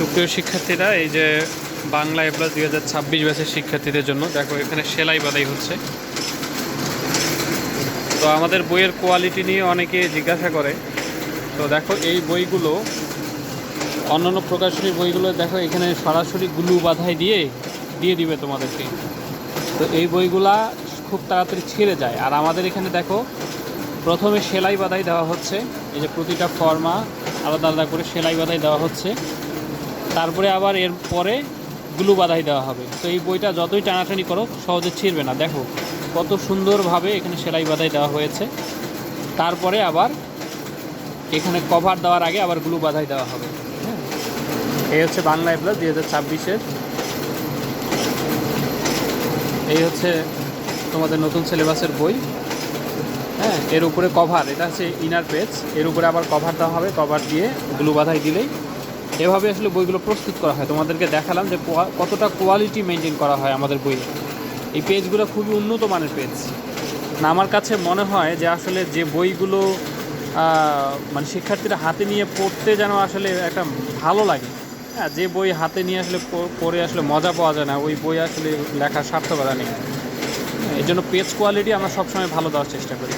সুপ্রিয় শিক্ষার্থীরা, এই যে বাংলা এ প্লাস দুই হাজার ছাব্বিশ ব্যাচের শিক্ষার্থীদের জন্য, দেখো এখানে সেলাই বাদাই হচ্ছে। তো আমাদের বইয়ের কোয়ালিটি নিয়ে অনেকে জিজ্ঞাসা করে। তো দেখো এই বইগুলো, অন্যান্য প্রকাশনীর বইগুলো দেখো এখানে সরাসরি গুলু বাধাই দিয়ে দিয়ে দিবে তোমাদেরকে। তো এই বইগুলা খুব তাড়াতাড়ি ছিঁড়ে যায়। আর আমাদের এখানে দেখো, প্রথমে সেলাই বাধাই দেওয়া হচ্ছে। এই যে প্রতিটা ফর্মা আলাদা আলাদা করে সেলাই বাধাই দেওয়া হচ্ছে। তারপরে আবার এর পরে গ্লু বাধাই দেওয়া হবে। তো এই বইটা যতই টানাটানি করো, সহজে ছিঁড়বে না। দেখো কত সুন্দরভাবে এখানে সেলাই বাধাই দেওয়া হয়েছে। তারপরে আবার এখানে কভার দেওয়ার আগে আবার গ্লু বাধাই দেওয়া হবে। হ্যাঁ। এই হচ্ছে বাংলা প্লাস দুই হাজার ছাব্বিশের। এই হচ্ছে তোমাদের নতুন সিলেবাসের বই। হ্যাঁ এর উপরে কভার এটা হচ্ছে ইনার পেজ এর উপরে আবার কভার দেওয়া হবে কভার দিয়ে গ্লু বাধাই দিলেই। এভাবে আসলে বইগুলো প্রস্তুত করা হয়। তোমাদেরকে দেখালাম যে কতটা কোয়ালিটি মেনটেন করা হয় আমাদের বইয়ে এই পেজগুলো খুবই উন্নত মানের পেজ না, আমার কাছে মনে হয় যে আসলে যে বইগুলো মানে শিক্ষার্থীরা হাতে নিয়ে পড়তে যেন আসলে একটা ভালো লাগে। হ্যাঁ যে বই হাতে নিয়ে আসলে পড়ে আসলে মজা পাওয়া যায় না, ওই বই আসলে লেখার সার্থকতা নেই। এই জন্য পেজ কোয়ালিটি আমরা সবসময় ভালো দেওয়ার চেষ্টা করি।